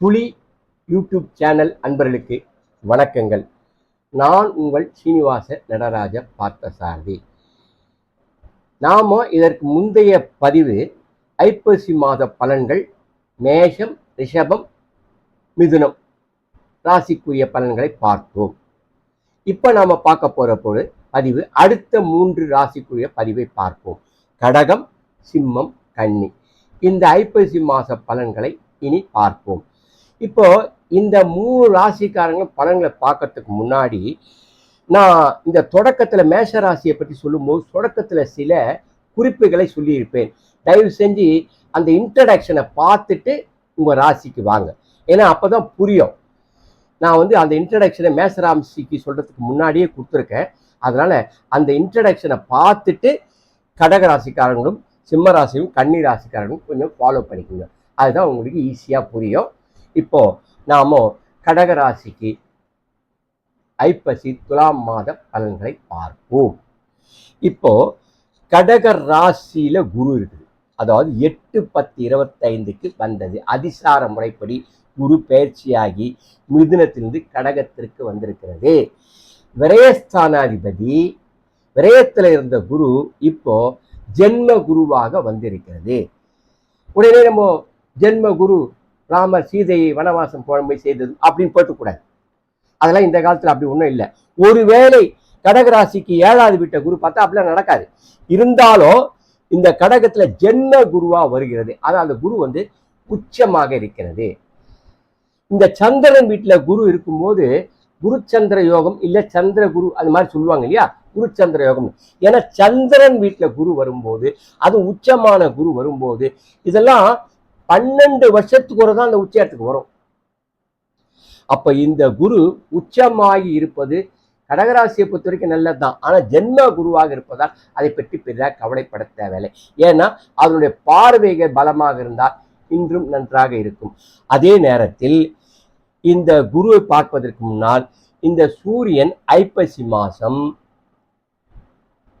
புலி YouTube channel அன்பர்களுக்கு வணக்கங்கள். நான் உங்கள் சீனிவாச நடராஜ பார்த்தசாரதி. நாம இதற்கு முந்தைய பதிவு ஐப்பசி மாத பலன்கள் மேஷம் ரிஷபம் மிதுனம் ராசிக்குரிய பலன்களை பார்த்தோம். இப்போ நாம் பார்க்க போகிற பொழுது பதிவு அடுத்த மூன்று ராசிக்குரிய பதிவை பார்ப்போம். கடகம் சிம்மம் கன்னி. இந்த ஐப்பசி மாத பலன்களை இனி பார்ப்போம். இப்போ இந்த மூணு ராசிக்காரங்களும் பலன்களை பார்க்கறதுக்கு முன்னாடி நான் இந்த தொடக்கத்தில் மேஷ ராசியை பற்றி சொல்லும்போது தொடக்கத்தில் சில குறிப்புகளை சொல்லியிருப்பேன். தயவு செஞ்சு அந்த இன்ட்ரடக்ஷனை பார்த்துட்டு உங்கள் ராசிக்கு வாங்க. ஏன்னா அப்போ தான் புரியும். நான் வந்து அந்த இன்ட்ரடக்ஷனை மேஷ ராசிக்கு சொல்கிறதுக்கு முன்னாடியே கொடுத்துருக்கேன். அதனால் அந்த இன்ட்ரடக்ஷனை பார்த்துட்டு கடக ராசிக்காரங்களும் சிம்ம ராசியும் கன்னி ராசிக்காரங்களும் கொஞ்சம் ஃபாலோ பண்ணிக்கோங்க. அதுதான் உங்களுக்கு ஈஸியாக புரியும். இப்போ நாம கடகராசிக்கு ஐப்பசி துலாம் மாத பலன்களை பார்ப்போம். இப்போ கடக ராசியில குரு இருக்குது. அதாவது எட்டு பத்து இருபத்தைந்துக்கு வந்தது. அதிசார முறைப்படி குரு பயிற்சியாகி மிதுனத்திலிருந்து கடகத்திற்கு வந்திருக்கிறது. விரயஸ்தானாதிபதி விரயத்தில் இருந்த குரு இப்போ ஜென்ம குருவாக வந்திருக்கிறது. உடனே நம்ம ஜென்ம குரு ராமர் சீதையை வனவாசம் புழம்பை செய்தது அப்படின்னு போட்டுக்கூடாது. அதெல்லாம் இந்த காலத்தில் அப்படி ஒன்றும் இல்லை. ஒருவேளை கடகராசிக்கு ஏழாவது விட்ட குரு பார்த்தா அப்படிலாம் நடக்காது. இருந்தாலும் இந்த கடகத்துல ஜென்ம குருவா வருகிறது. ஆனால் அந்த குரு வந்து உச்சமாக இருக்கிறது. இந்த சந்திரன் வீட்டுல குரு இருக்கும்போது குரு சந்திர யோகம் இல்ல சந்திர குரு அது மாதிரி சொல்லுவாங்க இல்லையா? குரு சந்திர யோகம். ஏன்னா சந்திரன் வீட்டுல குரு வரும்போது அது உச்சமான குரு வரும்போது இதெல்லாம் பன்னெண்டு வருஷத்துக்கு ஒரு தான் அந்த உச்சத்துக்கு வரும். அப்ப இந்த குரு உச்சமாகி இருப்பது கடகராசியை பொறுத்த வரைக்கும் நல்லது தான் ஆனால் ஜென்ம குருவாக இருப்பதால் அதை பற்றி பெரிதாக கவலைப்பட தேவையில்லை. ஏன்னா அதனுடைய பார்வைகள் பலமாக இருந்தால் இன்றும் நன்றாக இருக்கும். அதே நேரத்தில் இந்த குருவை பார்ப்பதற்கு முன்னால் இந்த சூரியன் ஐப்பசி மாசம்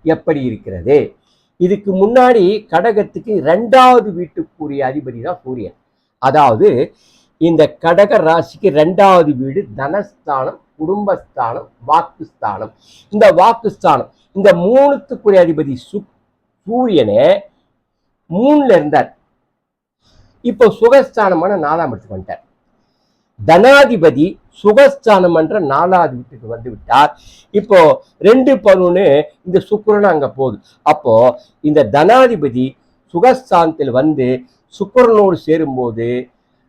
எப்படி இருக்கிறது? இதுக்கு முன்னாடி கடகத்துக்கு ரெண்டாவது வீட்டுக்குரிய அதிபதி தான் சூரியன். அதாவது இந்த கடக ராசிக்கு ரெண்டாவது வீடு தனஸ்தானம் குடும்பஸ்தானம் வாக்குஸ்தானம். இந்த வாக்குஸ்தானம் இந்த மூணுத்துக்குரிய அதிபதி சு சூரியனே மூணுல இருந்தார். இப்போ சுகஸ்தானமான நாலாம் இடத்துக்கு வந்துட்டார். தனாதிபதி சுகஸ்தானம் என்ற நாலாவது வீட்டுக்கு வந்து விட்டார். இப்போ ரெண்டு பருவன்னு இந்த சுக்கிரன் அங்க போகுது. அப்போ இந்த தனாதிபதி சுகஸ்தானத்தில் வந்து சுக்கிரனோடு சேரும்போது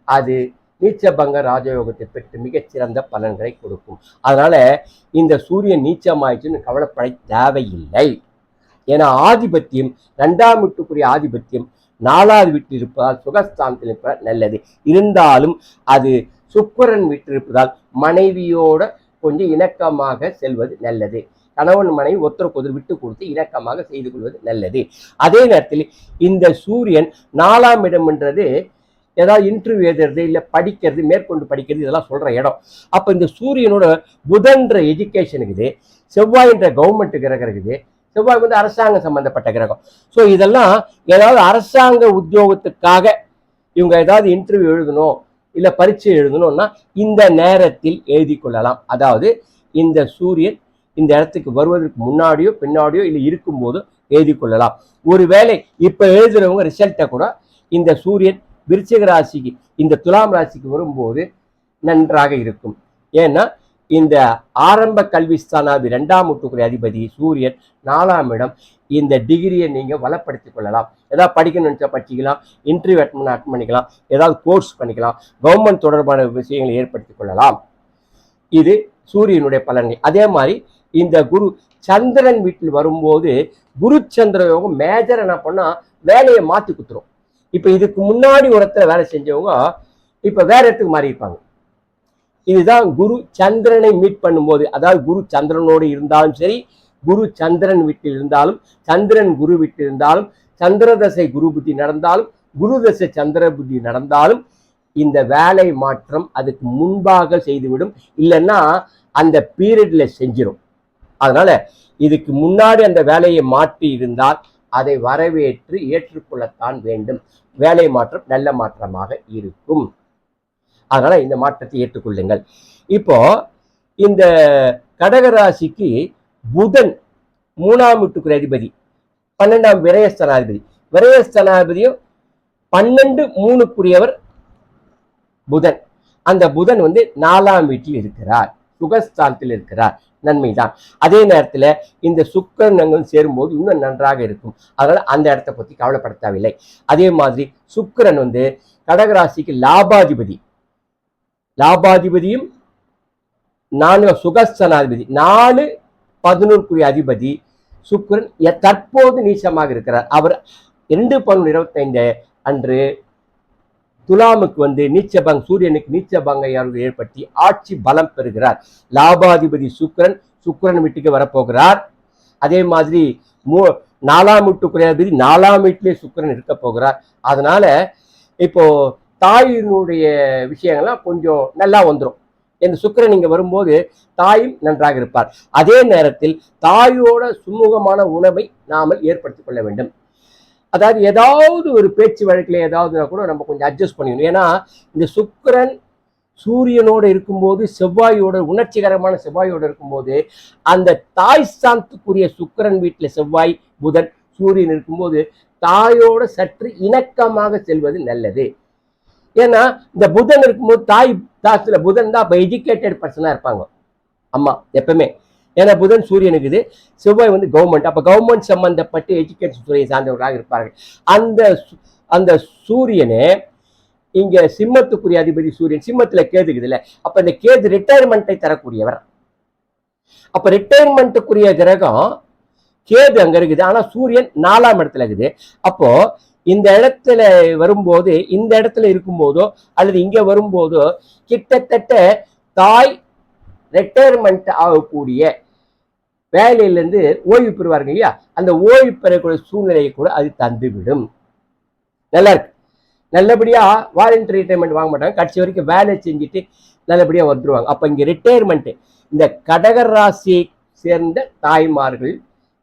அது நீச்சபங்க ராஜயோகத்தை பெற்று மிகச்சிறந்த பலன்களை கொடுக்கும். அதனால இந்த சூரியன் நீச்சமாயிடுச்சுன்னு கவலைப்பட தேவையில்லை. ஏன்னா ஆதிபத்தியம் ரெண்டாம் வீட்டுக்குரிய ஆதிபத்தியம் நாலாவது வீட்டில் இருப்பதால் சுகஸ்தானத்தில் இருப்பதால் நல்லது. இருந்தாலும் அது சுக்கரன் விட்டிருப்பதால் மனைவியோட கொஞ்சம் இணக்கமாக செல்வது நல்லது. கணவன் மனைவி ஒருத்தருக்கு ஒருத்தர் விட்டு கொடுத்து இணக்கமாக செய்து கொள்வது நல்லது. அதே நேரத்தில் இந்த சூரியன் நாலாம் இடம் என்றது ஏதாவது இன்டர்வியூ எழுதுறது இல்லை படிக்கிறது மேற்கொண்டு படிக்கிறது இதெல்லாம் சொல்கிற இடம். அப்போ இந்த சூரியனோட புதன்ற எஜுகேஷன் இருக்குது செவ்வாயின்ற கவர்மெண்ட் கிரகம் இருக்குது செவ்வாய் வந்து அரசாங்கம் சம்மந்தப்பட்ட கிரகம். ஸோ இதெல்லாம் ஏதாவது அரசாங்க உத்தியோகத்துக்காக இவங்க ஏதாவது இன்டர்வியூ எழுதணும் இல்லை பரீட்சை எழுதணும்னா இந்த நேரத்தில் எழுதி கொள்ளலாம். அதாவது இந்த சூரியன் இந்த இடத்துக்கு வருவதற்கு முன்னாடியோ பின்னாடியோ இல்லை இருக்கும்போதோ எழுதி கொள்ளலாம். ஒருவேளை இப்போ எழுதுறவங்க ரிசல்ட்டை கூட இந்த சூரியன் விருச்சிக ராசிக்கு இந்த துலாம் ராசிக்கு வரும்போது நன்றாக இருக்கும். ஏன்னா இந்த ஆரம்ப கல்வி ஸ்தானாதி ரெண்டாம் வீட்டுக்குரிய அதிபதி சூரியன் நாலாம் இடம். இந்த டிகிரியை நீங்கள் வளப்படுத்திக் கொள்ளலாம். ஏதாவது படிக்கணும்னு நினச்சா படிச்சிக்கலாம். இன்டர்வியூ அட்டன் அட்டன் பண்ணிக்கலாம். ஏதாவது கோர்ஸ் பண்ணிக்கலாம். கவர்மெண்ட் தொடர்பான விஷயங்களை ஏற்படுத்திக் கொள்ளலாம். இது சூரியனுடைய பலன்கள். அதே மாதிரி இந்த குரு சந்திரன் வீட்டில் வரும்போது குரு சந்திர யோகம் மேஜர் என்ன பண்ணால் வேலையை மாற்றி குத்துரும். இப்போ இதுக்கு முன்னாடி ஒரு இடத்துல வேலை செஞ்சவங்க இப்போ வேற இடத்துக்கு மாறி இருப்பாங்க இதுதான் குரு சந்திரனை மீட் பண்ணும்போது அதாவது குரு சந்திரனோடு இருந்தாலும் சரி குரு சந்திரன் வீட்டில் இருந்தாலும் சந்திரன் குரு வீட்டில் இருந்தாலும் சந்திர தசை குரு புத்தி நடந்தாலும் குரு தசை சந்திர புத்தி நடந்தாலும் இந்த வேலை மாற்றம் அதுக்கு முன்பாக செய்துவிடும். இல்லைன்னா அந்த பீரியட்ல செஞ்சிடும் அதனால இதுக்கு முன்னாடி அந்த வேலையை மாற்றி இருந்தால் அதை வரவேற்று ஏற்றுக்கொள்ளத்தான் வேண்டும். வேலை மாற்றம் நல்ல மாற்றமாக இருக்கும். அதனால இந்த மாற்றத்தை ஏற்றுக்கொள்ளுங்கள். இப்போ இந்த கடகராசிக்கு புதன் மூணாம் வீட்டுக்குரிய அதிபதி பன்னெண்டாம் விரயஸ்தனாதிபதி. விரயஸ்தனாதிபதியும் பன்னெண்டு மூணுக்குரியவர் புதன். அந்த புதன் வந்து நாலாம் வீட்டில் இருக்கிறார். சுகஸ்தானத்தில் இருக்கிறார். நன்மைதான். அதே நேரத்தில் இந்த சுக்கரன் அங்கும் சேரும்போது இன்னும் நன்றாக இருக்கும். அதனால அந்த இடத்த பற்றி கவலைப்படுத்தவில்லை அதே மாதிரி சுக்கரன் வந்து கடகராசிக்கு லாபாதிபதி. லாபாதிபதியும் நான்கு சுகஸ்தனாதிபதி நாலு பதினோருக்குரிய அதிபதி சுக்கரன் தற்போது நீச்சமாக இருக்கிறார். அவர் இரண்டு பன்னெண்டு இருபத்தைந்து அன்று துலாமுக்கு வந்து நீச்சபங் சூரியனுக்கு நீச்சபங்கை ஏற்படுத்தி ஆட்சி பலம் பெறுகிறார். லாபாதிபதி சுக்கிரன் சுக்கிரன் வீட்டுக்கு வரப்போகிறார். அதே மாதிரி மூ நாலாம் வீட்டுக்குரிய அதிபதி நாலாம் வீட்டிலே சுக்கரன் இருக்க போகிறார். அதனால இப்போ தாயினுடைய விஷயங்கள்லாம் கொஞ்சம் நல்லா வந்துடும் இந்த சுக்கிரன் இங்கே வரும்போது தாயும் நன்றாக இருப்பார். அதே நேரத்தில் தாயோட சுமூகமான உணவை நாமல் ஏற்படுத்திக் கொள்ள வேண்டும். அதாவது ஏதாவது ஒரு பேச்சு வழக்கில் ஏதாவதுனா கூட நம்ம கொஞ்சம் அட்ஜஸ்ட் பண்ணிக்கணும். ஏன்னா இந்த சுக்கிரன் சூரியனோடு இருக்கும்போது செவ்வாயோட உணர்ச்சிகரமான செவ்வாயோடு இருக்கும்போது அந்த தாய் ஸ்தானத்துக்குரிய சுக்கிரன் வீட்டில் செவ்வாய் புதன் சூரியன் இருக்கும்போது தாயோட சற்று இணக்கமாக செல்வது நல்லது. ஏன்னா இந்த புதன் இருக்கும்போது தாய் தாத்துல புதன் தான் அப்போ எஜுகேட்டட் பர்சனாக இருப்பாங்க. அம்மா எப்பவுமே. ஏன்னா புதன் சூரியன் இருக்குது செவ்வாய் வந்து கவர்மெண்ட் அப்போ கவர்மெண்ட் சம்மந்தப்பட்டு எஜுகேஷன் துறையை சார்ந்தவர்களாக இருப்பார்கள். அந்த அந்த சூரியனே இங்கே சிம்மத்துக்குரிய அதிபதி சூரியன் சிம்மத்தில் கேதுக்குது இல்லை? அப்போ இந்த கேது ரிட்டையர்மெண்ட்டை தரக்கூடியவர். அப்போ ரிட்டையர்மெண்ட்டுக்குரிய கிரகம் கேது அங்கே இருக்குது. ஆனால் சூரியன் நாலாம் இடத்துல இருக்குது. அப்போது இந்த இடத்துல வரும்போது இந்த இடத்துல இருக்கும்போதோ அல்லது இங்க வரும்போதோ கிட்டத்தட்ட தாய் ரிட்டையர்மெண்ட் ஆகக்கூடிய வேலையிலேருந்து ஓய்வு பெறுவாருங்க இல்லையா? அந்த ஓய்வு பெறக்கூடிய சூழ்நிலையை கூட அது தந்துவிடும். நல்லா இருக்கு. நல்லபடியா வாலண்டரி ரிட்டைர்மெண்ட் வாங்க மாட்டாங்க. கடைசி வரைக்கும் வேலை செஞ்சுட்டு நல்லபடியா வந்துருவாங்க. அப்ப இங்க ரிட்டையர்மெண்ட் இந்த கடக ராசியை சேர்ந்த தாய்மார்கள்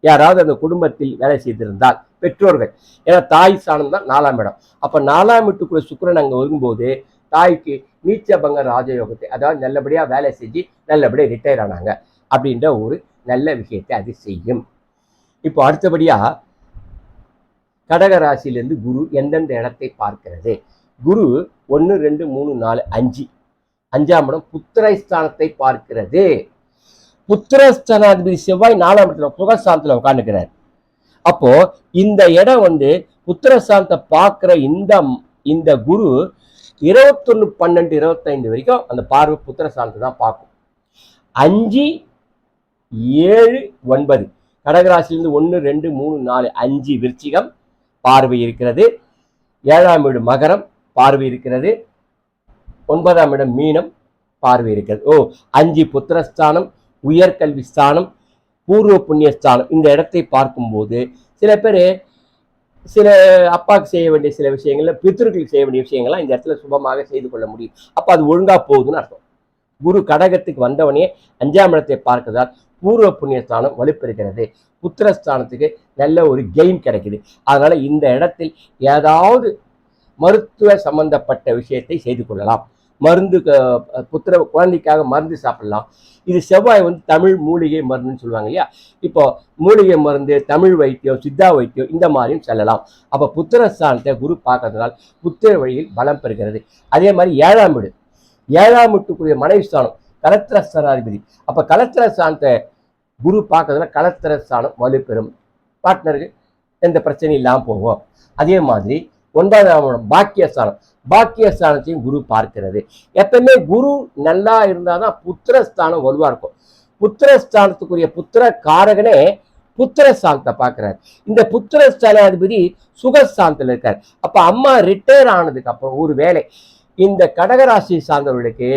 யாராவது அந்த குடும்பத்தில் வேலை செய்திருந்தால் பெற்றோர்கள். ஏன்னா தாய் ஸ்தானம் தான் நாலாம் இடம். அப்போ நாலாம் வீட்டுக்குள்ள சுக்கரன் அங்கே வரும்போது தாய்க்கு நீச்சபங்க ராஜயோகத்தை அதாவது நல்லபடியா வேலை செஞ்சு நல்லபடியாக ரிட்டையர் ஆனாங்க. அப்படின்ற ஒரு நல்ல விஷயத்தை அது செய்யும். இப்போ அடுத்தபடியா கடக ராசியிலிருந்து குரு எந்தெந்த இடத்தை பார்க்கிறது? குரு ஒன்று ரெண்டு மூணு நாலு அஞ்சு. அஞ்சாம் இடம் புத்திரஸ்தானத்தை பார்க்கிறது. புத்திரஸ்தானாதிபதி செவ்வாய் நாலாம் இடத்துல புகஸ்தானத்தில் உட்காந்துக்கிறார் அப்போ இந்த இடம் வந்து புத்திரஸ்தானத்தை பார்க்குற இந்த இந்த குரு இருபத்தொன்னு பன்னெண்டு இருபத்தைந்து வரைக்கும் அந்த பார்வை புத்திரஸ்தானத்தை தான் பார்க்கும். அஞ்சு ஏழு ஒன்பது. கடகராசிலிருந்து ஒன்று ரெண்டு மூணு நாலு அஞ்சு விருச்சிகம் பார்வை இருக்கிறது. ஏழாம் வீடு மகரம் பார்வை இருக்கிறது. ஒன்பதாம் இடம் மீனம் பார்வை இருக்கிறது. ஓ அஞ்சு புத்திரஸ்தானம் உயர்கல்வி ஸ்தானம் பூர்வ புண்ணியஸ்தானம் இந்த இடத்தை பார்க்கும்போது சில பேர் சில அப்பாவுக்கு செய்ய வேண்டிய சில விஷயங்கள்ல பித்திருக்களுக்கு செய்ய வேண்டிய விஷயங்கள்லாம் இந்த இடத்துல சுபமாக செய்து கொள்ள முடியும். அப்போ அது ஒழுங்கா போகுதுன்னு அர்த்தம். குரு கடகத்துக்கு வந்தவனே அஞ்சாம் இடத்தை பார்க்கதால் பூர்வ புண்ணியஸ்தானம் வலுப்பெறுகிறது. புத்திரஸ்தானத்துக்கு நல்ல ஒரு கெயின் கிடைக்குது. அதனால இந்த இடத்தில் ஏதாவது மருத்துவ சம்பந்தப்பட்ட விஷயத்தை செய்து கொள்ளலாம். மருந்து க- புத்திர குழந்தைக்காக மருந்து சாப்பிடலாம். இது செவ்வாய் வந்து தமிழ் மூலிகை மருந்துன்னு சொல்லுவாங்க இல்லையா? இப்போ மூலிகை மருந்து தமிழ் வைத்தியம் சித்தா வைத்தியம் இந்த மாதிரியும் செல்லலாம். அப்போ புத்திர ஸ்தானத்தை குரு பார்க்கறதுனால் புத்திர வழியில் பலம் பெறுகிறது. அதே மாதிரி ஏழாம் வீடு. ஏழாம் வீட்டுக்குரிய மனைவி ஸ்தானம் கலத்திரஸ்தானாதிபதி. அப்போ கலத்திரஸ்தானத்தை குரு பார்க்கறதுனால கலத்திரஸ்தானம் வலுப்பெறும். பார்ட்னருக்கு எந்த பிரச்சனையும் இல்லாமல் போகும். அதே மாதிரி ஒன்பதாம் பாக்கிய ஸ்தானம் பாக்கியஸ்தானத்தையும் குரு பார்க்கிறது. எப்பவுமே குரு நல்லா இருந்தாதான் புத்திரஸ்தானம் வலுவாக இருக்கும். புத்திரஸ்தானத்துக்குரிய புத்திர காரகனே புத்திரஸ்தானத்தை பார்க்குறாரு. இந்த புத்திரஸ்தானாதிபதி சுகஸ்தானத்தில் இருக்கார். அப்ப அம்மா ரிட்டையர் ஆனதுக்கு அப்புறம் ஒரு வேலை இந்த கடகராசி சார்ந்தவர்களுக்கு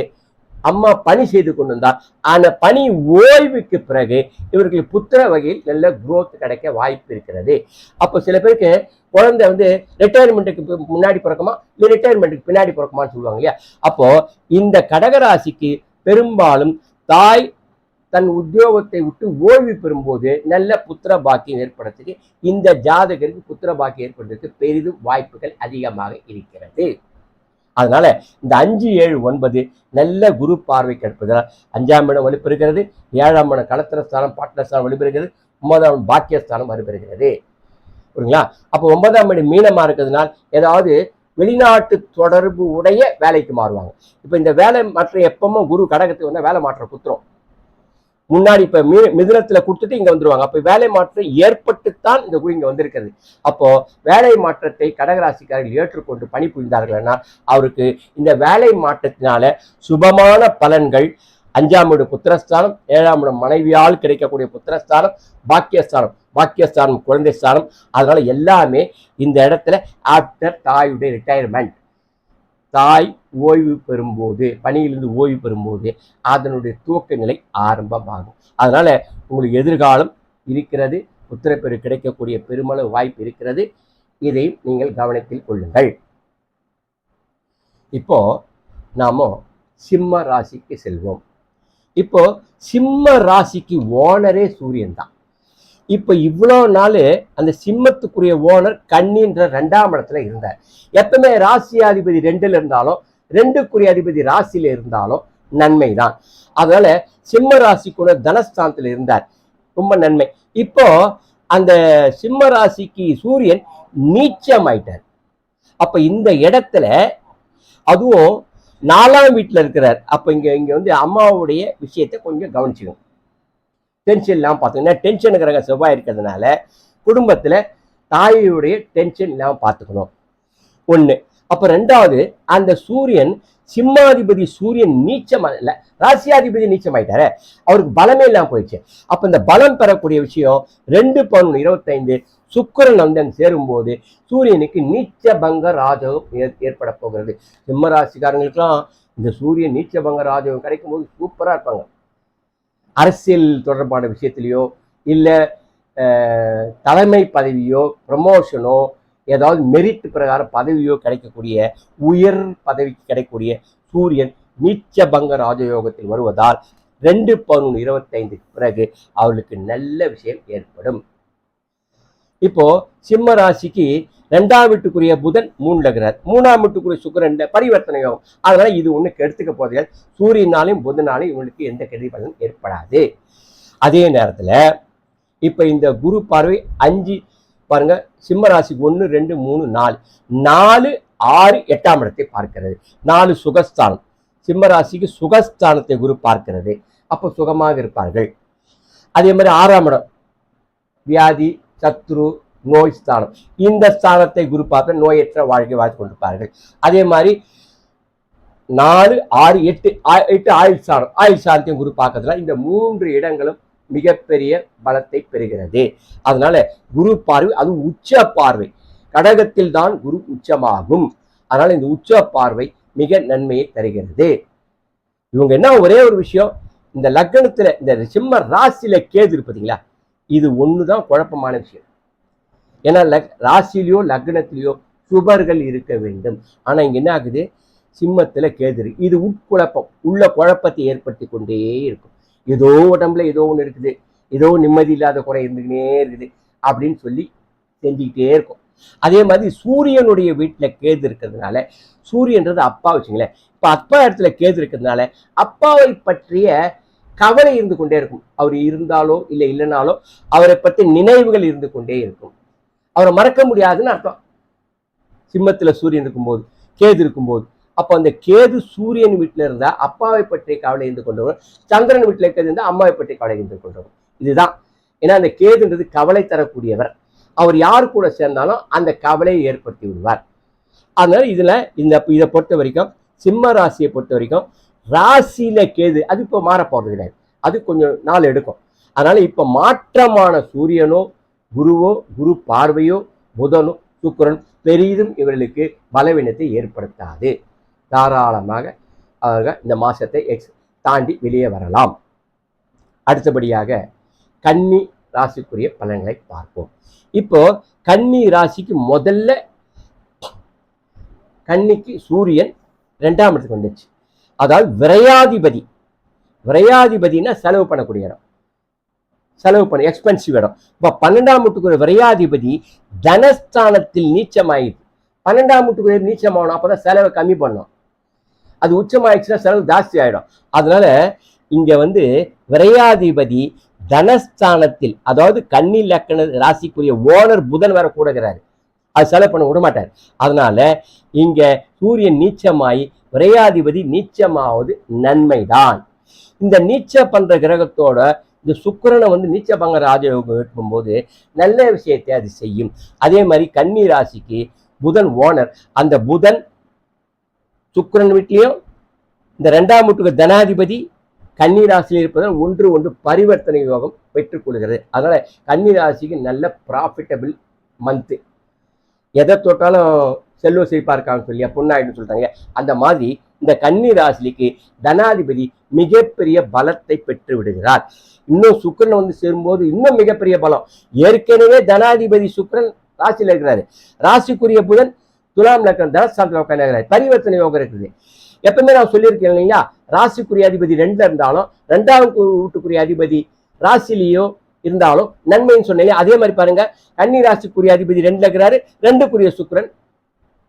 அம்மா பணி செய்து கொண்டு வந்தார் அந்த பணி ஓய்வுக்கு பிறகு இவர்களுக்கு புத்திர வகையில் நல்ல குரோத் கிடைக்க வாய்ப்பு இருக்கிறது. அப்போ சில பேருக்கு குழந்தை வந்து ரிட்டையர்மெண்ட்டுக்கு முன்னாடி பிறக்குமா? இல்லை ரிட்டையர்மெண்ட்டுக்கு பின்னாடி பிறக்குமான்னு சொல்லுவாங்க இல்லையா? அப்போ இந்த கடகராசிக்கு பெரும்பாலும் தாய் தன் உத்தியோகத்தை விட்டு ஓய்வு பெறும்போது நல்ல புத்திர பாக்கியம் ஏற்படுறதுக்கு இந்த ஜாதகருக்கு புத்திர பாக்கியம் ஏற்படுறதுக்கு பெரிதும் வாய்ப்புகள் அதிகமாக இருக்கிறது. அதனால இந்த அஞ்சு ஏழு ஒன்பது நல்ல குரு பார்வை கிடைப்பதால் அஞ்சாம் இடம் வலுப்பெறுகிறது ஏழாம் இடம் களத்திரஸ்தானம் பாட்டஸ்தானம் வலுப்பெறுகிறது ஒன்பதாம் பாக்கிய பாக்கியஸ்தானம் வலுப்பெறுகிறது. புரியுங்களா அப்போ ஒன்பதாம் வீடு மீனமாக இருக்கிறதுனால் ஏதாவது வெளிநாட்டு தொடர்பு உடைய வேலைக்கு மாறுவாங்க. இப்போ இந்த வேலை மாற்றம் எப்பவும் குரு கடகத்துக்கு வந்தால் வேலை மாற்றம் குத்துரும். முன்னாடி இப்போ மீ மிதுனத்தில் கொடுத்துட்டு இங்கே வந்துருவாங்க. அப்போ வேலை மாற்றம் ஏற்பட்டுத்தான் இந்த குரு இங்கே வந்திருக்கிறது. அப்போது வேலை மாற்றத்தை கடகராசிக்காரர்கள் ஏற்றுக்கொண்டு பணி புரிந்தார்கள்னா அவருக்கு இந்த வேலை மாற்றத்தினால சுபமான பலன்கள் அஞ்சாம் வீடு புத்திரஸ்தானம் ஏழாம் இடம் மனைவியால் கிடைக்கக்கூடிய புத்திரஸ்தானம் பாக்கியஸ்தானம் பாக்கியஸ்தானம் குழந்தை ஸ்தானம் அதனால எல்லாமே இந்த இடத்துல ஆஃப்டர் தாயுடைய ரிட்டையர்மெண்ட் தாய் ஓய்வு பெறும்போது பணியிலிருந்து ஓய்வு பெறும்போது அதனுடைய துவக்க நிலை ஆரம்பமாகும். அதனால உங்களுக்கு எதிர்காலம் இருக்கிறது உத்தரப்பேறு கிடைக்கக்கூடிய பெருமளவு வாய்ப்பு இருக்கிறது. இதையும் நீங்கள் கவனத்தில் கொள்ளுங்கள். இப்போ நாம சிம்ம ராசிக்கு செல்வோம். இப்போ சிம்ம ராசிக்கு ஓனரே சூரியன் தான். இப்போ இவ்வளோ நாள் அந்த சிம்மத்துக்குரிய ஓனர் கண்ணின்ற ரெண்டாம் இடத்துல இருந்தார். எப்பவுமே ராசியாதிபதி ரெண்டில் இருந்தாலும் ரெண்டுக்குரிய அதிபதி ராசியில் இருந்தாலும் நன்மை தான் அதனால சிம்ம ராசிக்குள்ள தனஸ்தானத்தில் இருந்தார். ரொம்ப நன்மை. இப்போ அந்த சிம்ம ராசிக்கு சூரியன் நீச்சமாயிட்டார். அப்ப இந்த இடத்துல அதுவும் நாலாம் வீட்டில் இருக்கிறார். அப்போ இங்கே இங்கே வந்து அம்மாவுடைய விஷயத்தை கொஞ்சம் கவனிச்சுக்கணும். டென்ஷன் இல்லாமல் பார்த்துக்கணும். டென்ஷன் செவ்வாய் இருக்கிறதுனால குடும்பத்தில் தாயுடைய டென்ஷன் இல்லாமல் பார்த்துக்கணும். ஒன்று அப்போ ரெண்டாவது அந்த சூரியன் சிம்மாதிபதி சூரியன் நீச்சம் இல்லை ராசியாதிபதி நீச்சம் ஆயிட்டாரு அவருக்கு பலமே இல்லாமல் போயிடுச்சு. அப்போ இந்த பலம் பெறக்கூடிய விஷயம் ரெண்டு பதினொன்று இருபத்தைந்து சுக்கரன் வந்து சேரும்போது சூரியனுக்கு நீச்ச பங்க ராஜகம் ஏற்- ஏற்பட போகிறது. சிம்ம ராசிக்காரங்களுக்கெல்லாம் இந்த சூரியன் நீச்ச பங்க ராஜகம் கிடைக்கும் போது சூப்பராக இருப்பாங்க. அரசியல் தொடர்பான விஷயத்திலையோ இல்லை தலைமை பதவியோ ப்ரமோஷனோ ஏதாவது மெரிட் பிரகாரம் பதவியோ கிடைக்கக்கூடிய உயர் பதவிக்கு கிடைக்கக்கூடிய சூரியன் நீச்சபங்க ராஜயோகத்தில் வருவதால் ரெண்டு பதினொன்று இருபத்தைந்துக்கு பிறகு அவர்களுக்கு நல்ல விஷயம் ஏற்படும். இப்போ சிம்ம ராசிக்கு ரெண்டாம் வீட்டுக்குரிய புதன் மூணுல இருக்கிறார் மூணாம் வீட்டுக்குரிய சுக்கரன் பரிவர்த்தனை யோகம். அதனால இது ஒண்ணு கெடுத்துக்க போதில்லை சூரியனாலையும் புதனாலையும் இவங்களுக்கு எந்த கெடுதி பலனும் ஏற்படாது. அதே நேரத்துல இப்ப இந்த குரு பார்வை அஞ்சு பாருங்க சிம்ம ராசிக்கு ஒன்று ரெண்டு மூணு நாலு. நாலு ஆறு எட்டாம் இடத்தை பார்க்கிறது. நாலு சுகஸ்தானம். சிம்ம ராசிக்கு சுகஸ்தானத்தை குரு பார்க்கிறது. அப்போ சுகமாக இருப்பார்கள். அதே மாதிரி ஆறாம் இடம். வியாதி சத்ரு நோய் ஸ்தானம். இந்த ஸ்தானத்தை குரு பார்க்க நோயற்ற வாழ்க்கை வாழ்த்து கொண்டிருப்பார்கள். அதே மாதிரி நாலு ஆறு எட்டு எட்டு ஆயுள் ஸ்தானம். ஆயுள் ஸ்தானத்தையும் குரு பார்க்கறதுல இந்த மூன்று இடங்களும் மிகப்பெரிய பலத்தை பெறுகிறது. அதனால குரு பார்வை அது உச்ச பார்வை. கடகத்தில் தான் குரு உச்சமாகும். அதனால இந்த உச்ச பார்வை மிக நன்மையை தருகிறது. இவங்க என்ன ஒரே ஒரு விஷயம். இந்த லக்னத்துல இந்த சிம்ம ராசியில கேது இருப்பதுங்களா இது ஒன்று தான் குழப்பமான விஷயம். ஏன்னா லக் ராசிலேயோ லக்னத்திலேயோ சுபர்கள் இருக்க வேண்டும். ஆனால் இங்கே என்ன ஆகுது? சிம்மத்தில் கேது இது உட்குழப்பம். உள்ள குழப்பத்தை ஏற்படுத்தி கொண்டே இருக்கும். ஏதோ உடம்புல ஏதோ ஒன்று இருக்குது. ஏதோ நிம்மதி இல்லாத குறை இருந்துக்கினே இருக்குது அப்படின்னு சொல்லி செஞ்சுக்கிட்டே இருக்கும். அதே மாதிரி சூரியனுடைய வீட்டில் கேது இருக்கிறதுனால சூரியன்றது அப்பா வச்சுங்களேன். இப்போ அப்பா இடத்துல கேது இருக்கிறதுனால அப்பாவை பற்றிய கவலை இருந்து கொண்டே இருக்கும். அவர் இருந்தாலோ இல்லை இல்லைனாலோ அவரை பற்றி நினைவுகள் இருந்து கொண்டே இருக்கும். அவரை மறக்க முடியாதுன்னு அர்த்தம். சிம்மத்துல சூரியன் இருக்கும்போது கேது இருக்கும்போது. அப்போ அந்த கேது சூரியன் வீட்டுல இருந்தால் அப்பாவை பற்றிய கவலை இருந்து கொண்டவர் சந்திரன் வீட்டுல இருக்கிறது இருந்தால் அம்மாவை பற்றிய கவலை இருந்து கொண்டவர். இதுதான். ஏன்னா அந்த கேதுன்றது கவலை தரக்கூடியவர். அவர் யார் கூட சேர்ந்தாலும் அந்த கவலையை ஏற்படுத்தி விடுவார். அதனால் இதுல இந்த இதை பொறுத்த வரைக்கும் சிம்ம ராசியை பொறுத்த வரைக்கும் ராசியில கேது அது இப்போ மாற போறது கிடையாது. அது கொஞ்சம் நாள் எடுக்கும். அதனால இப்போ மாற்றமான சூரியனோ குருவோ குரு பார்வையோ புதனோ சுக்கரன் பெரிதும் இவர்களுக்கு பலவீனத்தை ஏற்படுத்தாது. தாராளமாக அவர்கள் இந்த மாசத்தை எக்ஸ் தாண்டி வெளியே வரலாம். அடுத்தபடியாக கன்னி ராசிக்குரிய பலன்களை பார்ப்போம். இப்போ கன்னி ராசிக்கு முதல்ல கன்னிக்கு சூரியன் ரெண்டாம் இடத்துக்கு வந்துச்சு. அதாவது விரையாதிபதி. விரையாதிபதினா செலவு பண்ணக்கூடிய இடம். செலவு பண்ண எக்ஸ்பென்சிவ் இடம். இப்போ பன்னெண்டாம் வீட்டுக்குரிய விரையாதிபதி தனஸ்தானத்தில் நீச்சமாயிடுது பன்னெண்டாம் வீட்டுக்குரிய நீச்சமாகணும் அப்பதான் செலவை கம்மி பண்ணும். அது உச்சமாயிடுச்சுன்னா செலவு ஜாஸ்தி ஆகிடும் அதனால இங்கே வந்து விரையாதிபதி தனஸ்தானத்தில் அதாவது கன்னி லக்கண ராசிக்குரிய ஓனர் புதன் வர கூடுகிறாரு அது செலவு பண்ண விட மாட்டார். அதனால இங்க சூரியன் நீச்சமாயி விரையாதிபதி நீச்சமாவது நன்மைதான். இந்த நீச்ச பண்ற கிரகத்தோட இந்த சுக்கிரனை வந்து நீச்ச பங்க ராஜயோகம் இருக்கும்போது நல்ல விஷயத்தை அது செய்யும். அதே மாதிரி கன்னி ராசிக்கு புதன் ஓனர். அந்த புதன் சுக்கரன் வீட்லயும் இந்த ரெண்டாம் வீட்டுக்கு தனாதிபதி கன்னி ராசியில் இருப்பதால் ஒன்று ஒன்று பரிவர்த்தனை யோகம் பெற்றுக்கொள்கிறது அதனால் கன்னி ராசிக்கு நல்ல ப்ராஃபிட்டபிள் மந்த்து எதை தொட்டாலும் செல்வ செழிப்பா இருக்கான்னு சொல்லி பொண்ணாயிடுன்னு சொல்றாங்க அந்த மாதிரி இந்த கன்னி ராசிலிக்கு தனாதிபதி மிகப்பெரிய பலத்தை பெற்று விடுகிறார். இன்னும் சுக்கரன் வந்து சேரும்போது இன்னும் மிகப்பெரிய பலம். ஏற்கனவே தனாதிபதி சுக்கரன் ராசியில் இருக்கிறாரு. ராசிக்குரிய புதன் துலாம் லக்கணம் தனஸ்தானத்தில் உட்காந்துருக்கிறார் பரிவர்த்தனை யோகம் இருக்குது. எப்பவுமே நான் சொல்லியிருக்கேன் இல்லைங்களா? ராசிக்குரிய அதிபதி ரெண்டுல இருந்தாலும் ரெண்டாவது வீட்டுக்குரிய அதிபதி ராசிலேயோ இருந்தாலும் நன்மைன்னு சொன்னீங்க அதே மாதிரி பாருங்க கன்னி ராசிக்குரிய அதிபதி ரெண்டுல இருக்கிறாரு ரெண்டுக்குரிய சுக்கரன்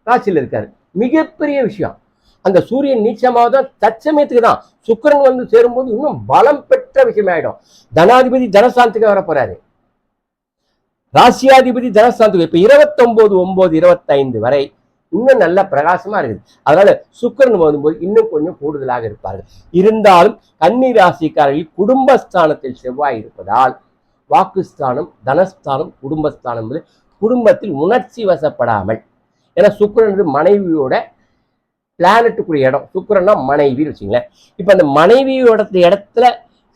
ராசியில் இருக்காரு. மிகப்பெரிய விஷயம். அந்த சூரியன் நீச்சமாக தான் தற்சமயத்துக்கு தான். சுக்கிரன் வந்து சேரும்போது இன்னும் பலம் பெற்ற விஷயம் ஆயிடும் தனாதிபதி தனசாந்திக்கு வர போறாரு. ராசியாதிபதி தனசாந்தத்துக்கு இப்ப இருபத்தொன்பது ஒன்பது இருபத்தைந்து வரை இன்னும் நல்ல பிரகாசமா இருக்குது. அதனால சுக்கிரன் வரும்போது இன்னும் கொஞ்சம் கூடுதலாக இருப்பார்கள். இருந்தாலும் கன்னி ராசிக்காரர்கள் குடும்பஸ்தானத்தில் செவ்வாய் இருப்பதால் வாக்குஸ்தானம் தனஸ்தானம் குடும்பஸ்தானம் குடும்பத்தில் உணர்ச்சி வசப்படாமல். ஏன்னா சுக்கரன் மனைவியோட பிளானட்டுக்குரிய இடம். சுக்கரன்னா மனைவின்னு வச்சுங்களேன் இப்போ அந்த மனைவியோட இடத்துல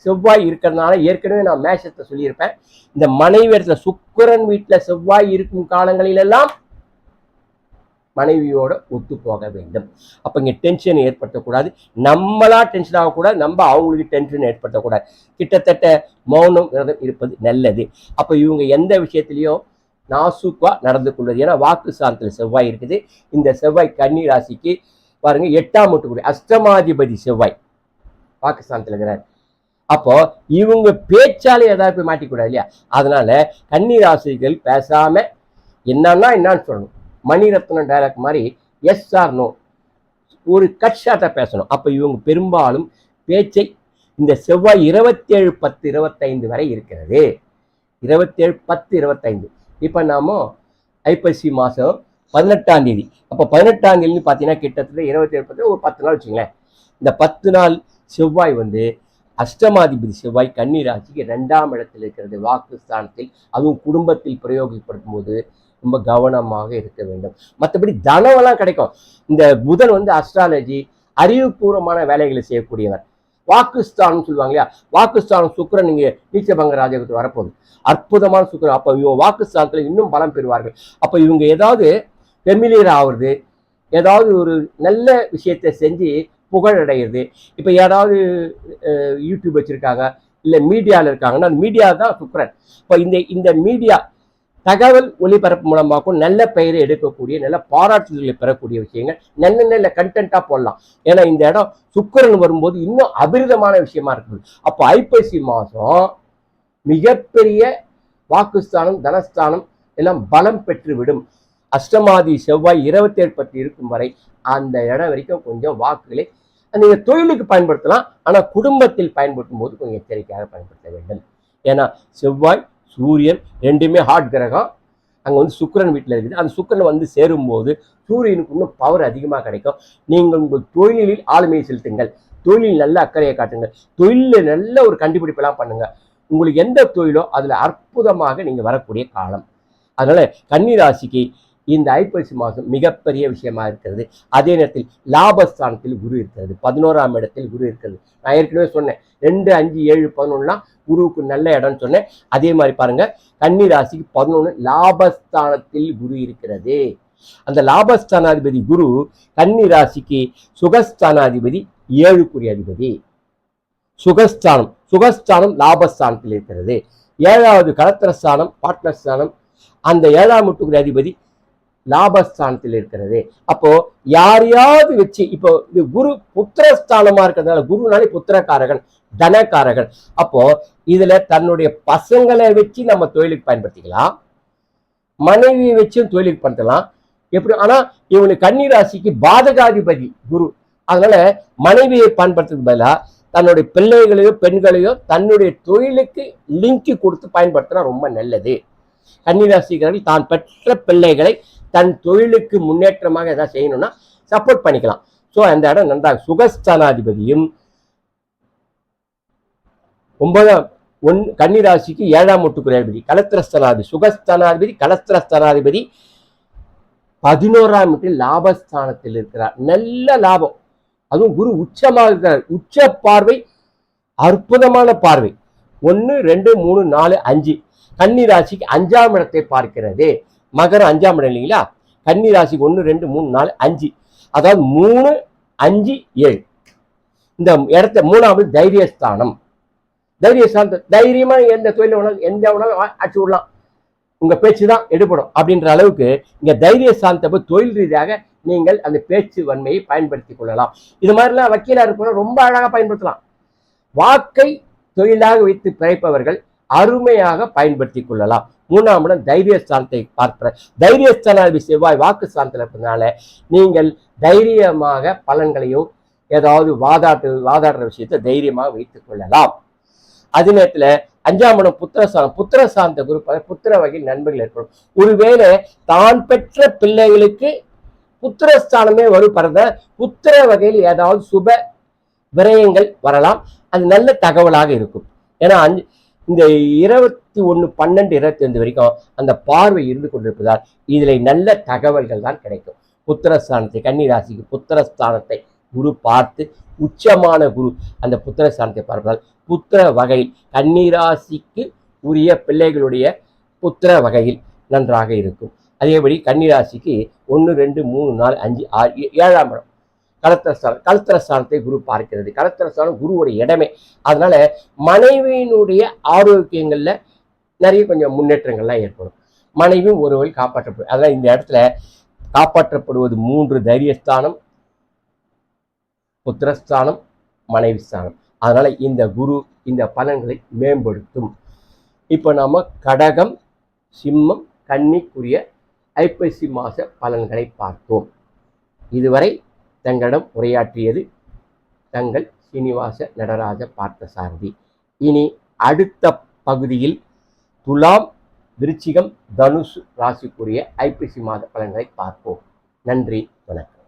செவ்வாய் இருக்கிறதுனால ஏற்கனவே நான் மேஷத்தை சொல்லியிருப்பேன். இந்த மனைவி இடத்துல சுக்கரன் வீட்டில் செவ்வாய் இருக்கும் காலங்களிலெல்லாம் மனைவியோட ஒத்து போக வேண்டும். அப்போ இங்கே டென்ஷன் ஏற்படுத்தக்கூடாது. நம்மளா டென்ஷன் ஆகக்கூடாது. நம்ம அவங்களுக்கு டென்ஷன் ஏற்படுத்தக்கூடாது. கிட்டத்தட்ட மௌனம் விரதம் இருப்பது நல்லது. அப்போ இவங்க எந்த விஷயத்துலையும் நாசுக்கா நடந்து கொள்வது. ஏன்னா வாக்கு சாந்தத்தில் செவ்வாய் இருக்குது. இந்த செவ்வாய் கன்னி ராசிக்கு பாருங்க எட்டாம் வீட்டுக்குரிய அஷ்டமாதிபதி செவ்வாய் வாக்கு சாந்தத்தில் இருக்கிறார். அப்போ இவங்க பேச்சாலே ஏதாவது போய் மாட்டிக்கூடாது இல்லையா? அதனால கன்னி ராசிகள் பேசாம என்னன்னா என்னன்னு சொல்லணும். மணிரத்னம் டைலாக் மாதிரி எஸ் ஆர் நோ ஒரு கட் ஷாட்டாக பேசணும். அப்போ இவங்க பெரும்பாலும் பேச்சை இந்த செவ்வாய் இருபத்தேழு பத்து இருபத்தைந்து வரை இருக்கிறது. இருபத்தேழு பத்து இருபத்தைந்து. இப்போ நாம ஐப்பசி மாதம் பதினெட்டாம் தேதி. அப்போ பதினெட்டாம் தேதி பார்த்தீங்கன்னா கிட்டத்தட்ட இருபத்தேழு பத்து ஒரு பத்து நாள் வச்சுங்களேன் இந்த பத்து நாள் செவ்வாய் வந்து அஷ்டமாதிபதி செவ்வாய் கன்னி ராசிக்கு ரெண்டாம் இடத்தில் இருக்கிறது. வாக்கு ஸ்தானத்தில் அதுவும் குடும்பத்தில் பிரயோகப்படுத்தும் போது ரொம்ப கவனமாக இருக்க வேண்டும். மற்றபடி தனவெல்லாம் கிடைக்கும். இந்த புதன் வந்து அஸ்ட்ராலஜி அறிவுபூர்வமான வேலைகளை செய்யக்கூடியவர். வாக்குஸ்தானம் சொல்லுவாங்க இல்லையா? வாக்குஸ்தானம் சுக்கரன் நீங்க நீச்சபங்க ராஜகத்து வரப்போகுது. அற்புதமான சுக்கரன். அப்போ இவங்க வாக்குஸ்தானத்தில் இன்னும் பலம் பெறுவார்கள். அப்போ இவங்க ஏதாவது ஃபெமிலியர் ஆகுறது ஏதாவது ஒரு நல்ல விஷயத்தை செஞ்சு புகழடைகிறது இப்போ யாராவது யூடியூப் வச்சுருக்காங்க இல்லை மீடியாவில் இருக்காங்கன்னா மீடியா தான் சுக்கரன். இப்போ இந்த இந்த மீடியா தகவல் ஒளிபரப்பு மூலமாகவும் நல்ல பெயரை எடுக்கக்கூடிய நல்ல பாராட்டுதல்களை பெறக்கூடிய விஷயங்கள் நல்ல நல்ல கண்டென்ட்டாக போடலாம். ஏன்னா இந்த இடம் சுக்கரன் வரும்போது இன்னும் அபிரிதமான விஷயமா இருக்குது. அப்போ ஐப்பசி மாதம் மிகப்பெரிய வாக்குஸ்தானம் தனஸ்தானம் எல்லாம் பலம் பெற்றுவிடும். அஷ்டமாதி செவ்வாய் இருபத்தேழு பத்து இருக்கும் வரை அந்த இடம் வரைக்கும் கொஞ்சம் வாக்குகளை நீங்கள் தொழிலுக்கு பயன்படுத்தலாம். ஆனால் குடும்பத்தில் பயன்படுத்தும் போது கொஞ்சம் எச்சரிக்கையாக பயன்படுத்த வேண்டும். ஏன்னா செவ்வாய் சூரியன் ரெண்டுமே ஹாட் கிரகம். அங்கே வந்து சுக்கிரன் வீட்டில் இருக்குது. அந்த சுக்கிரன் வந்து சேரும்போது சூரியனுக்கு இன்னும் பவர் அதிகமாக கிடைக்கும். நீங்கள் உங்கள் தொழிலில் ஆளுமையை செலுத்துங்கள். தொழிலில் நல்ல அக்கறையை காட்டுங்கள். தொழிலில் நல்ல ஒரு கண்டுபிடிப்பெல்லாம் பண்ணுங்கள் உங்களுக்கு எந்த தொழிலோ அதில் அற்புதமாக நீங்கள் வரக்கூடிய காலம். அதனால் கன்னி ராசிக்கு இந்த ஐப்பசி மாதம் மிகப்பெரிய விஷயமா இருக்கிறது. அதே நேரத்தில் லாபஸ்தானத்தில் குரு இருக்கிறது. பதினோராம் இடத்தில் குரு இருக்கிறது. நான் ஏற்கனவே சொன்னேன். ரெண்டு அஞ்சு ஏழு பதினொன்றுலாம் குருவுக்கு நல்ல இடம்னு சொன்னேன். அதே மாதிரி பாருங்க. கன்னி ராசிக்கு பதினொன்று லாபஸ்தானத்தில் குரு இருக்கிறது. அந்த லாபஸ்தானாதிபதி குரு கன்னி ராசிக்கு சுகஸ்தானாதிபதி ஏழுக்குரிய அதிபதி. சுகஸ்தானம் சுகஸ்தானம் லாபஸ்தானத்தில் இருக்கிறது. ஏழாவது கலத்திரஸ்தானம் பார்ட்னர்ஸ்தானம் அந்த ஏழாம் முட்டுக்குரிய அதிபதி லாபஸ்தானத்தில் இருக்கிறது. அப்போ யாரையாவது வச்சு இப்போ இது குரு புத்திரஸ்தானமா இருக்கிறதுனால குருனாலே புத்திரக்காரகன் தனக்காரகன். அப்போ இதுல தன்னுடைய பசங்களை வச்சு நம்ம தொழிலுக்கு பயன்படுத்திக்கலாம். மனைவியை வச்சும் தொழிலுக்கு படுத்தலாம் எப்படி? ஆனா இவனுக்கு கன்னி ராசிக்கு பாதகாதிபதி குரு. அதனால மனைவியை பயன்படுத்துறதுக்கு பதிலா தன்னுடைய பிள்ளைகளையோ பெண்களையோ தன்னுடைய தொழிலுக்கு லிங்க் கொடுத்து பயன்படுத்தினா ரொம்ப நல்லது. கன்னிராசிக்காரர்கள் தான் பெற்ற பிள்ளைகளை தன் தொழிலுக்கு முன்னேற்றமாக எதாவது செய்யணும்னா சப்போர்ட் பண்ணிக்கலாம். ஸோ அந்த இடம் நன்றாக சுகஸ்தானாதிபதியும் ஒன்பதாம் ஒன் கன்னிராசிக்கு ஏழாம் ஒட்டுக்குறையாதிபதி கலத்திரஸ்தானாதிபதி சுகஸ்தானாதிபதி கலத்திரஸ்தானாதிபதி பதினோராம் வீட்டில் லாபஸ்தானத்தில் இருக்கிறார். நல்ல லாபம். அதுவும் குரு உச்சமாக இருக்கிறார். உச்ச பார்வை அற்புதமான பார்வை. ஒன்று ரெண்டு மூணு நாலு அஞ்சு. கன்னிராசிக்கு அஞ்சாம் இடத்தை பார்க்கிறது. மகரம் அஞ்சாம் இடம் இல்லைங்களா? கன்னி ராசி ஒன்று ரெண்டு மூணு நாலு அஞ்சு. அதாவது மூணு அஞ்சு ஏழு. இந்த இடத்த மூணாவது தைரியஸ்தானம். தைரியஸ்தானத்தை தைரியமா எந்த தொழில உணவு எந்த உணவு அடிச்சு விடலாம். உங்க பேச்சு தான் எடுபடும் அப்படின்ற அளவுக்கு இங்கே தைரியஸ்தானத்தை போய் தொழில் ரீதியாக நீங்கள் அந்த பேச்சு வன்மையை பயன்படுத்தி கொள்ளலாம். இது மாதிரிலாம் வக்கீலாக இருக்கணும் ரொம்ப அழகா பயன்படுத்தலாம். வாக்கை தொழிலாக வைத்து பிழைப்பவர்கள் அருமையாக பயன்படுத்தி கொள்ளலாம். மூணாம் இடம் தைரியஸ்தானத்தை பார்க்கிறேன். தைரியஸ்தானாதிபதி செவ்வாய் வாக்கு ஸ்தானத்தில் இருப்பதனால நீங்கள் தைரியமாக பலன்களையும் ஏதாவது வாதாட்டு வாதாடுற விஷயத்தை தைரியமாக வைத்துக் கொள்ளலாம். அதே நேரத்தில் அஞ்சாம் இடம் புத்திரஸ்தானம் புத்திரஸ்தானத்தை குறிப்பாக புத்திர வகையில் நண்பர்கள் ஏற்படும். ஒருவேளை தான் பெற்ற பிள்ளைகளுக்கு புத்திரஸ்தானமே வரும் பரத புத்திர வகையில் ஏதாவது சுப விரயங்கள் வரலாம். அது நல்ல தகவலாக இருக்கும். ஏன்னா அஞ்சு இந்த இருபத்தி ஒன்று பன்னெண்டு இருபத்தி அஞ்சு வரைக்கும் அந்த பார்வை இருந்து கொண்டிருப்பதால் இதில் நல்ல தகவல்கள் தான் கிடைக்கும். புத்திரஸ்தானத்தை கன்னிராசிக்கு புத்திரஸ்தானத்தை குரு பார்த்து உச்சமான குரு அந்த புத்திரஸ்தானத்தை பார்ப்பதால் புத்திர வகையில் கன்னிராசிக்கு உரிய பிள்ளைகளுடைய புத்திர வகையில் நன்றாக இருக்கும். அதேபடி கன்னிராசிக்கு ஒன்று ரெண்டு மூணு நாலு அஞ்சு ஆறு ஏ- ஏழாம் இடம். கலத்திரஸ்தானம் கலத்திரஸ்தானத்தை குரு பார்க்கிறது. கலத்திரஸ்தானம் குருவுடைய இடமே. அதனால மனைவியினுடைய ஆரோக்கியங்களில் நிறைய கொஞ்சம் முன்னேற்றங்கள்லாம் ஏற்படும். மனைவியும் ஒரு வழி காப்பாற்றப்படும். அதனால் இந்த இடத்துல காப்பாற்றப்படுவது மூன்று தைரியஸ்தானம் புத்திரஸ்தானம் மனைவி ஸ்தானம் அதனால் இந்த குரு இந்த பலன்களை மேம்படுத்தும். இப்போ நாம் கடகம் சிம்மம் கன்னிக்குரிய ஐப்பசி மாத பலன்களை பார்த்தோம் இதுவரை தங்களிடம் உரையாற்றியது தங்கள் சீனிவாச நடராஜ பார்த்தசாரதி. இனி அடுத்த பகுதியில் துலாம் விருச்சிகம் தனுஷ் ராசிக்குரிய ஐப்பசி மாத பலன்களை பார்ப்போம். நன்றி வணக்கம்.